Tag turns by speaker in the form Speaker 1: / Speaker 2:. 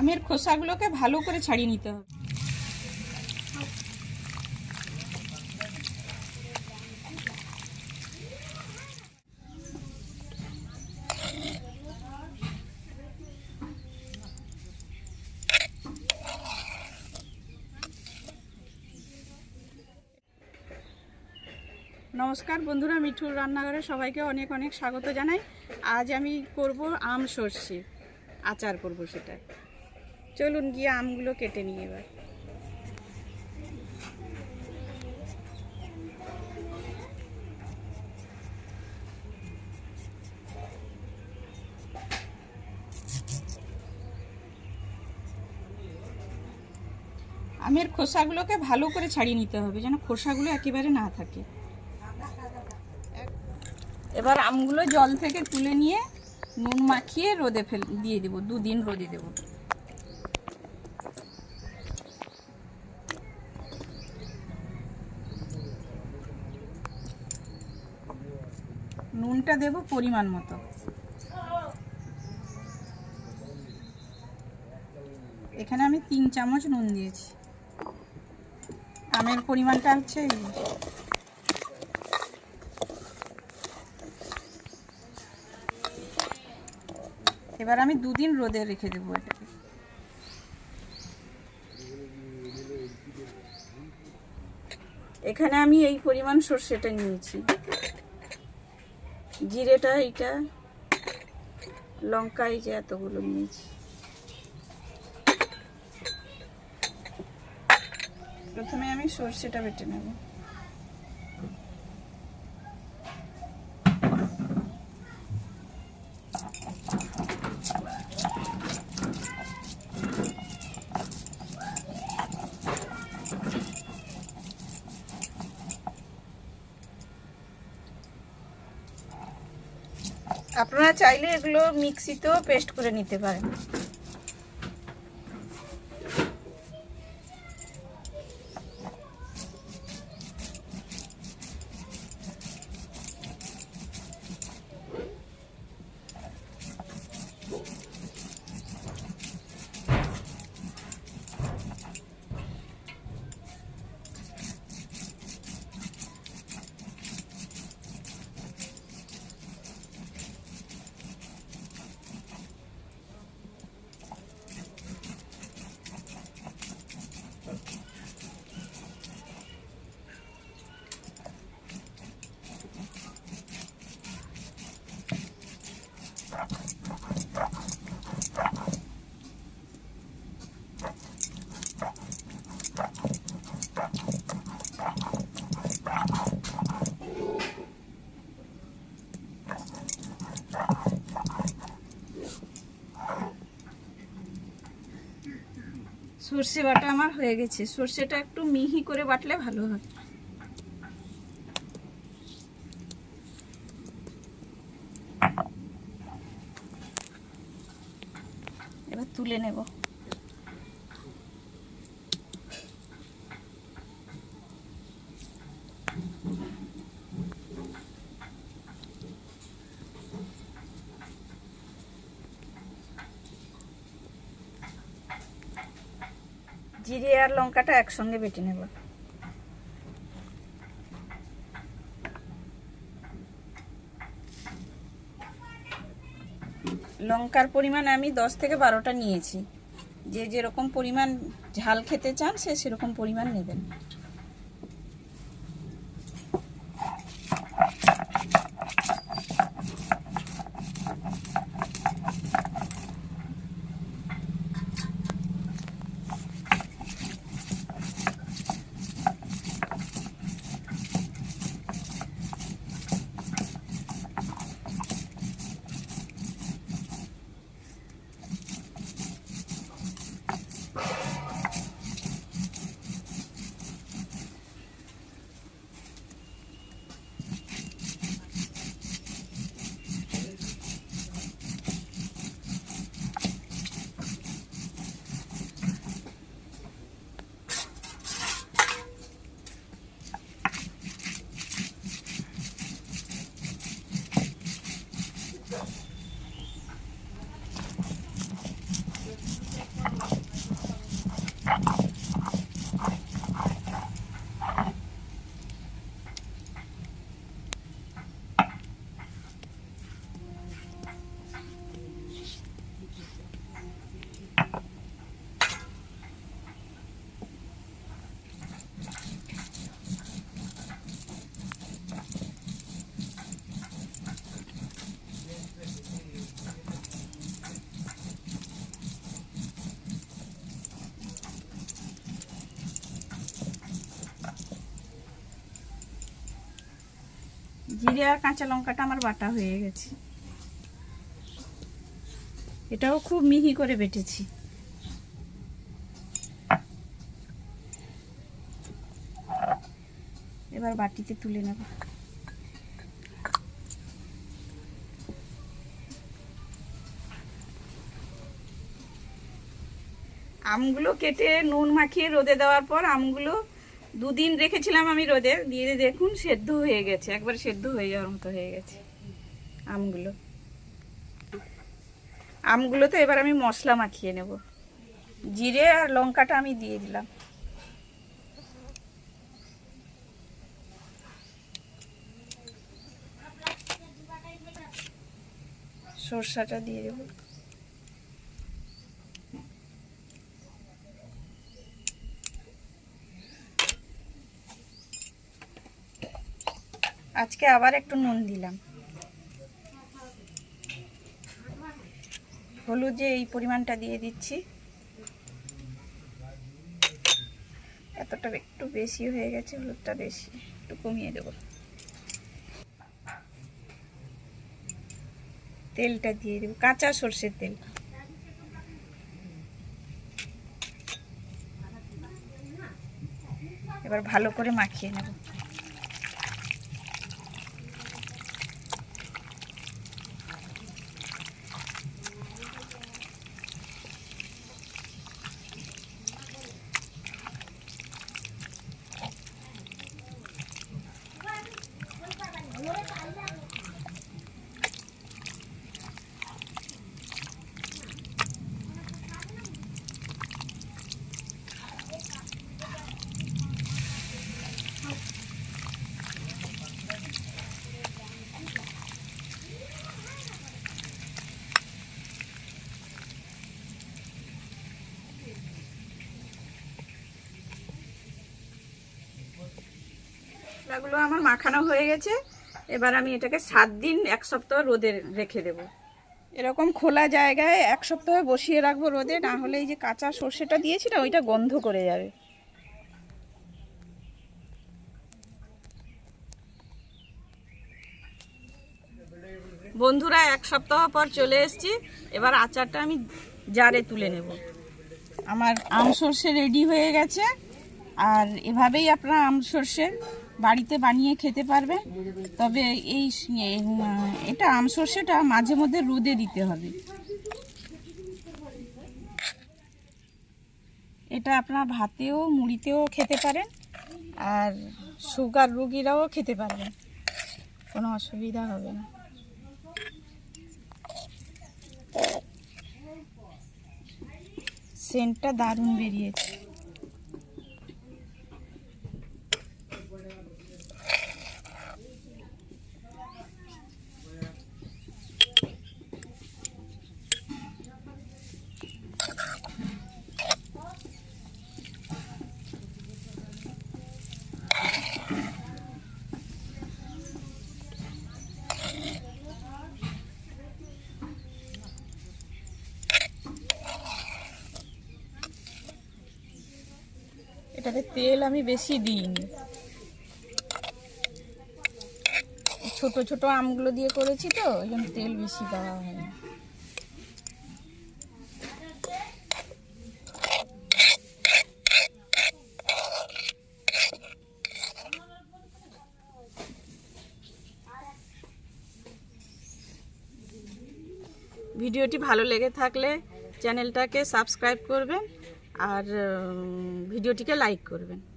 Speaker 1: আমের খোসাগুলোকে ভালো করে ছাড়িয়ে নিতে হবে। নমস্কার বন্ধুরা, মিঠুর রান্নাঘরে সবাইকে অনেক অনেক স্বাগত জানাই। আজ আমি করব আম সর্ষে, আচার করব সেটা চলুন গিয়ে আমগুলো কেটে নিই এবার। আমের খোসাগুলোকে ভালো করে ছাড়িয়ে নিতে হবে, যেন খোসাগুলো একেবারে না থাকে। এবার আমগুলো জল থেকে তুলে নিয়ে নুন মাখিয়ে রোদে ফেল, দিয়ে দেবো, দুদিন রোদে দেবো। নুনটা দেবো পরিমাণ মতো। এখানে আমি তিন চামচ নুন দিয়েছি। আমের পরিমাণটা হচ্ছে এবার আমি দুদিন রোদে রেখে দেবো এটাকে। এখানে আমি এই পরিমাণ সর্ষেটা নিয়েছি। জিরেটা এইটা লঙ্কা এই যে এতগুলো নিয়েছি। প্রথমে আমি সর্ষেটা বেটে নেব। আপনারা চাইলে এগুলো মিক্সিতেও পেস্ট করে নিতে পারেন। সর্ষে বাটা আমার হয়ে গেছে। সর্ষেটা একটু মিহি করে বাটলে ভালো হয়। এবার তুলে নেব। জিরে আর লঙ্কাটা একসঙ্গে বেটে নেব। লঙ্কার পরিমাণ আমি দশ থেকে বারোটা নিয়েছি। যে যেরকম পরিমাণ ঝাল খেতে চান সে সেরকম পরিমাণ নেবেন। জিরে আর কাঁচা লঙ্কাটা আমার বাটা হয়ে গেছে। এটাও খুব মিহি করে বেটেছি। এবার বাটিতে তুলে নেব। আমগুলো কেটে নুন মাখিয়ে রোদে দেওয়ার পর আমগুলো দুদিন রেখেছিলাম আমি রোদে, দিয়ে দেখুন সেদ্ধ হয়ে গেছে, একবার সেদ্ধ হয়ে যাওয়ার মতো হয়ে গেছে আমগুলো। আমগুলো তো এবার আমি মশলা মাখিয়ে নেব। জিরে আর লঙ্কাটা আমি দিয়ে দিলাম। সর্ষাটা দিয়ে দেবো। আজকে আবার একটু নুন দিলাম। হলুদ যে এই পরিমাণটা দিয়ে দিচ্ছি। এতটা একটু বেশি হয়ে গেছে, হলুদটা বেশি, একটু কমিয়ে দেব। তেলটা দিয়ে দেবো, কাঁচা সর্ষের তেল। এবার ভালো করে মাখিয়ে নেব। মশলাগুলো আমার মাখানো হয়ে গেছে। এবার আমি এটাকে সাত দিন, এক সপ্তাহ রোদে রেখে দেব। এরকম খোলা জায়গায় এক সপ্তাহ বসিয়ে রাখব রোদে, না হলে এই যে কাঁচা সর্ষেটা দিয়েছি না ওইটা গন্ধ করে যাবে। বন্ধুরা, এক সপ্তাহ পর চলে এসেছি। এবার আচারটা আমি জারে তুলে নেব। আমার আম সর্ষে রেডি হয়ে গেছে। আর এভাবেই আপনারা আম সর্ষে বাড়িতে বানিয়ে খেতে পারবেন তবে এই এটা আম সর্ষেটা মাঝে মধ্যে রোদে দিতে হবে। এটা আপনার ভাতেও, মুড়িতেও খেতে পারেন, আর সুগার রুগীরাও খেতে পারবেন। কোনো অসুবিধা হবে না। সেন্টটা দারুণ বেরিয়েছে। এটাতে তেল আমি বেশি দিইনি। ছোট ছোট আমগুলো দিয়ে করেছি তো, ওই জন্য তেল বেশি দেওয়া হয়নি। ভিডিওটি ভালো লেগে থাকলে চ্যানেলটাকে সাবস্ক্রাইব করবেন। আর ভিডিওটিকে লাইক করবেন।